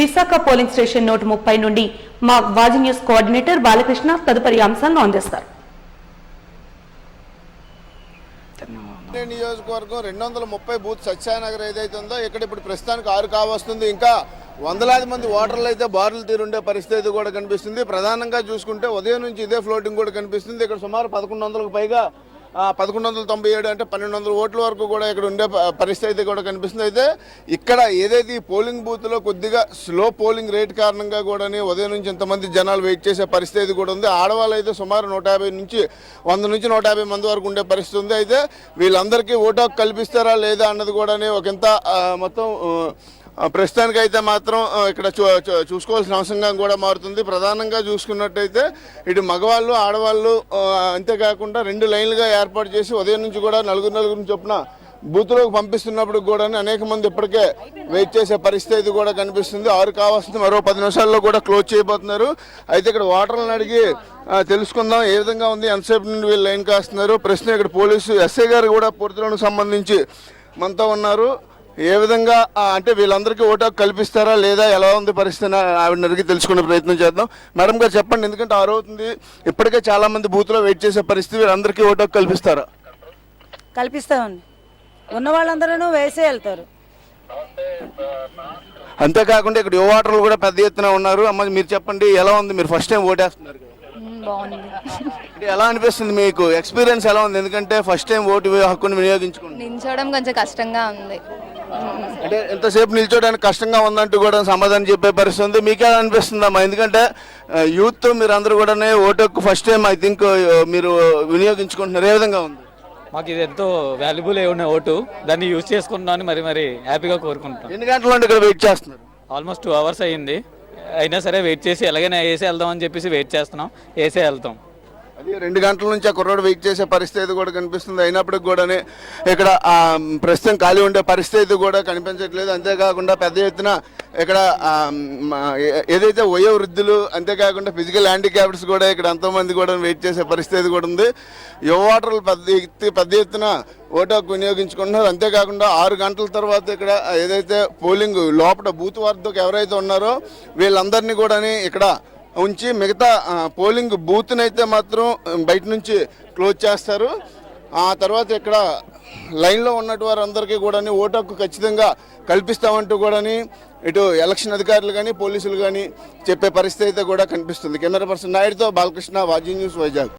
Visakha polling station నూట ముప్పై నుండి మా వాజి న్యూస్ కోఆర్డినేటర్ బాలకృష్ణ తదుపరి అంశాలను అందిస్తారు. నియోజకవర్గం రెండు వందల ముప్పై బూత్ సత్యానగర్ ఏదైతే ఉందో ఇక్కడ ఇప్పుడు ప్రస్తుతానికి ఆరు కావస్తుంది. ఇంకా వందలాది మంది ఓటర్లు అయితే బారులు తీరుండే పరిస్థితి కూడా కనిపిస్తుంది. ప్రధానంగా చూసుకుంటే ఉదయం నుంచి ఇదే ఫ్లోటింగ్ కూడా కనిపిస్తుంది. ఇక్కడ సుమారు పదకొండు వందలకు పైగా పదకొండు వందల తొంభై ఏడు అంటే పన్నెండు వందల ఓట్ల వరకు కూడా ఇక్కడ ఉండే పరిస్థితి అయితే కూడా కనిపిస్తుంది. అయితే ఇక్కడ ఏదైతే ఈ పోలింగ్ బూత్లో కొద్దిగా స్లో పోలింగ్ రేట్ కారణంగా కూడా ఉదయం నుంచి ఇంతమంది జనాలు వెయిట్ చేసే పరిస్థితి కూడా ఉంది. ఆడవాళ్ళు అయితే సుమారు నూట యాభై నుంచి వంద నుంచి నూట యాభై మంది వరకు ఉండే పరిస్థితి ఉంది. అయితే వీళ్ళందరికీ ఓటు కల్పిస్తారా లేదా అన్నది కూడా ఒక ఇంత మొత్తం ప్రస్తుతానికి అయితే మాత్రం ఇక్కడ చూ చూసుకోవాల్సిన అవసరంగా కూడా మారుతుంది. ప్రధానంగా చూసుకున్నట్టయితే ఇటు మగవాళ్ళు ఆడవాళ్ళు అంతేకాకుండా రెండు లైన్లుగా ఏర్పాటు చేసి ఉదయం నుంచి కూడా నలుగురు నలుగురు చొప్పున బూత్లోకి పంపిస్తున్నప్పుడు కూడా అనేక మంది ఇప్పటికే వెయిట్ చేసే పరిస్థితి కూడా కనిపిస్తుంది. ఆరు కావాల్సింది మరో పది నిమిషాల్లో కూడా క్లోజ్ చేయబోతున్నారు. అయితే ఇక్కడ ఓటర్లను అడిగి తెలుసుకుందాం ఏ విధంగా ఉంది ఎంతసేపు నుండి వీళ్ళు లైన్ కాస్తున్నారు. ప్రశ్న ఇక్కడ పోలీసు ఎస్ఐ గారు కూడా పూర్తిలోకి సంబంధించి మనతో ఉన్నారు. ఏ విధంగా అంటే వీళ్ళందరికీ ఓటు హక్కు కల్పిస్తారా లేదా ఎలా ఉంది పరిస్థితి అని ఆవిడని అడిగి తెలుసుకునే ప్రయత్నం చేద్దాం. మేడం గారు చెప్పండి ఎందుకంటే ఆరు అవుతుంది ఇప్పటికే చాలా మంది బూత్లో వెయిట్ చేసే పరిస్థితి వీళ్ళందరికీ ఓటు హక్కు కల్పిస్తారా? కల్పిస్తామండి. ఉన్న వాళ్ళందరూ వేసే వెళ్తారు. అంతేకాకుండా ఇక్కడ యువ ఓటర్లు కూడా పెద్ద ఎత్తున ఉన్నారు. అమ్మ మీరు చెప్పండి ఎలా ఉంది? మీరు ఫస్ట్ టైం ఓటేస్తున్నారు కదా. బాగుంది. ఎలా అనిపిస్తుంది మీకు? ఎక్స్పీరియన్స్ ఎలా ఉంది? ఎందుకంటే ఫస్ట్ టైం ఓటు హక్కుని వినియోగించుకుంది నించోవడం కొంచెం కష్టంగా ఉంది. అంటే ఎంతసేపు నిల్చోడానికి కష్టంగా ఉందంటూ కూడా సమాధానం చెప్పే పరిస్థితి ఉంది. మీకే అనిపిస్తుందమ్మా ఎందుకంటే యూత్ మీరు అందరూ కూడా vote first time I think మీరు వినియోగించుకుంటున్నారు. ఏ విధంగా ఉంది? మాకు ఇది ఎంతో వాల్యుబుల్ అయి ఉన్న ఓటు. దాన్ని యూజ్ చేసుకుంటున్నాను మరి మరి హ్యాపీగా కోరుకుంటున్నాను ఎన్ని గంటల ఇక్కడ వెయిట్ చేస్తున్నారు? ఆల్మోస్ట్ టూ అవర్స్ అయ్యింది. అయినా సరే వెయిట్ చేసి ఎలాగైనా వేసే వెళ్దాం అని చెప్పేసి వెయిట్ చేస్తున్నాం. వేసే వెళ్తాం. అది రెండు గంటల నుంచి ఆ కుర్రోడు వెయిట్ చేసే పరిస్థితి కూడా కనిపిస్తుంది. అయినప్పటికి కూడా ఇక్కడ ప్రస్తుతం ఖాళీ ఉండే పరిస్థితి కూడా కనిపించట్లేదు. అంతేకాకుండా పెద్ద ఎత్తున ఇక్కడ ఏదైతే వయో వృద్ధులు అంతేకాకుండా ఫిజికల్ హ్యాండిక్యాప్డ్స్ కూడా ఇక్కడ ఎంతోమంది కూడా వెయిట్ చేసే పరిస్థితి కూడా ఉంది. యువ ఓటర్లు పెద్ద ఎత్తి పెద్ద ఎత్తున ఓటు హక్కు వినియోగించుకుంటున్నారు. అంతేకాకుండా ఆరు గంటల తర్వాత ఇక్కడ ఏదైతే పోలింగ్ లోపల బూత్ వద్దకు ఎవరైతే ఉన్నారో వీళ్ళందరినీ కూడా ఇక్కడ ఉంచి మిగతా పోలింగ్ బూత్ని అయితే మాత్రం బయట నుంచి క్లోజ్ చేస్తారు. ఆ తర్వాత ఇక్కడ లైన్లో ఉన్నటు వారందరికీ కూడా ఓటు హక్కు ఖచ్చితంగా కల్పిస్తామంటూ కూడా ఇటు ఎలక్షన్ అధికారులు కానీ పోలీసులు కానీ చెప్పే పరిస్థితి అయితే కూడా కనిపిస్తుంది. కెమెరా పర్సన్ నాయుడుతో బాలకృష్ణ వాజీ న్యూస్ వైజాగ్.